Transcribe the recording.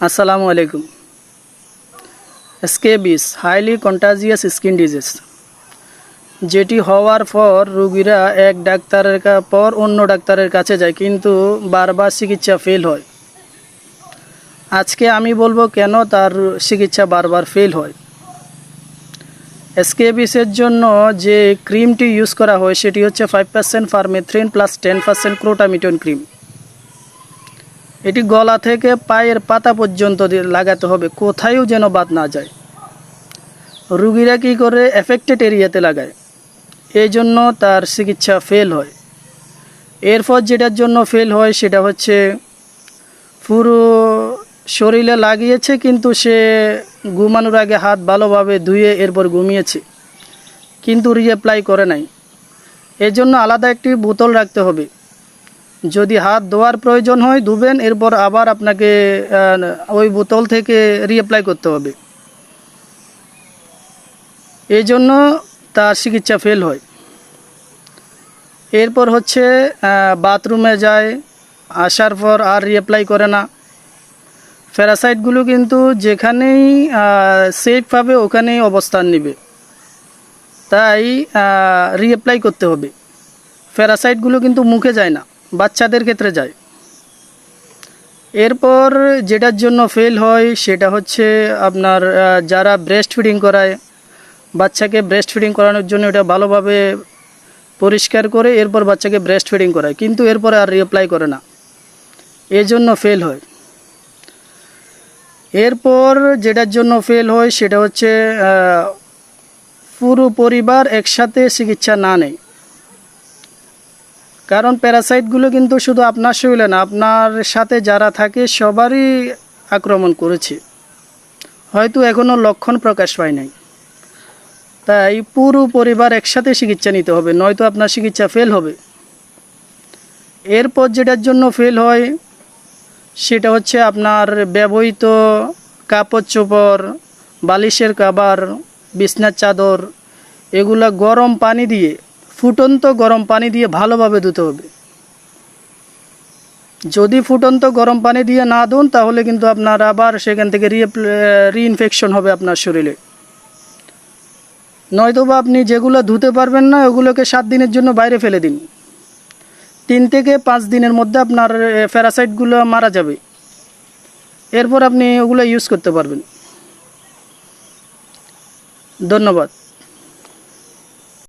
আসসালামু আলাইকুম। Scabies highly contagious skin disease যেটি হওয়ার পর রুগীরা এক ডাক্তারের পর অন্য ডাক্তারের কাছে যায়, কিন্তু বারবার চিকিৎসা ফেল হয়। আজকে আমি বলব কেন তার চিকিৎসা বারবার ফেল হয়। স্কেবিসের জন্য যে ক্রিমটি ইউজ করা হয়, সেটি হচ্ছে five percent permethrin plus ten percent crotamiton cream এটি গলা থেকে পায়ের পাতা পর্যন্ত লাগাতে হবে, কোথায়ও যেন বাদ না যায়। রুগীরা কী করে এফেক্টেড এরিয়াতে লাগায়? এই জন্য তার চিকিৎসা ফেল হয়। এরপর যেটার জন্য ফেল হয় সেটা হচ্ছে, পুরো শরীরে লাগিয়েছে কিন্তু সে ঘুমানোর আগে হাত ভালোভাবে ধুয়ে এরপর ঘুমিয়েছে, কিন্তু রিঅ্যাপ্লাই করে নাই। এর জন্য আলাদা একটি বোতল রাখতে হবে। যদি হাত ধোয়ার প্রয়োজন হয়, ধুবেন, এরপর আবার আপনাকে ওই বোতল থেকে রিঅ্যাপ্লাই করতে হবে। এই জন্য তার চিকিৎসা ফেল হয়। এরপর হচ্ছে বাথরুমে যায়, আসার পর আর রিঅ্যাপ্লাই করে না। প্যারাসাইটগুলো কিন্তু যেখানেই সেফ পাবে ওখানেই অবস্থান নেবে। তাই রিঅ্যাপ্লাই করতে হবে। প্যারাসাইটগুলো কিন্তু মুখে যায় না। বাচ্চাদের ক্ষেত্রে যায়। এরপর যেটার জন্য ফেল হয় সেটা হচ্ছে আপনার যারা ব্রেস্ট ফিডিং করায়, বাচ্চাকে ব্রেস্ট ফিডিং করানোর জন্য এটা ভালোভাবে পরিষ্কার করে এরপর বাচ্চাকে ব্রেস্ট ফিডিং করায়, কিন্তু এরপর আর রিঅ্যাপ্লাই করে না। এই জন্য ফেল হয়। এরপর যেটার জন্য ফেল হয় সেটা হচ্ছে পুরো পরিবার একসাথে চিকিৎসা না নেয়। কারণ প্যারাসাইটগুলো কিন্তু শুধু আপনার শরীরে না, আপনার সাথে যারা থাকে সবারই আক্রমণ করেছে। হয়তো এখনও লক্ষণ প্রকাশ পায় নাই। তাই পুরো পরিবার একসাথে চিকিৎসা নিতে হবে, নয়তো আপনার চিকিৎসা ফেল হবে। এরপর যেটার জন্য ফেল হয়, সেটা হচ্ছে আপনার ব্যবহৃত কাপড় চোপড়, বালিশের কাবার, বিছনার চাদর, এগুলা গরম পানি দিয়ে ফুটন্ত গরম পানি দিয়ে ভালোভাবে ধুতে হবে। যদি ফুটন্ত গরম পানি দিয়ে না ধুন, তাহলে কিন্তু আপনার আবার সেখান থেকে রিইনফেকশন হবে আপনার শরীরে। নয়তো বা আপনি যেগুলো ধুতে পারবেন না, ওগুলোকে সাত দিনের জন্য বাইরে ফেলে দিন। তিন থেকে পাঁচ দিনের মধ্যে আপনার প্যারাসাইটগুলো মারা যাবে। এরপর আপনি ওগুলো ইউজ করতে পারবেন। ধন্যবাদ।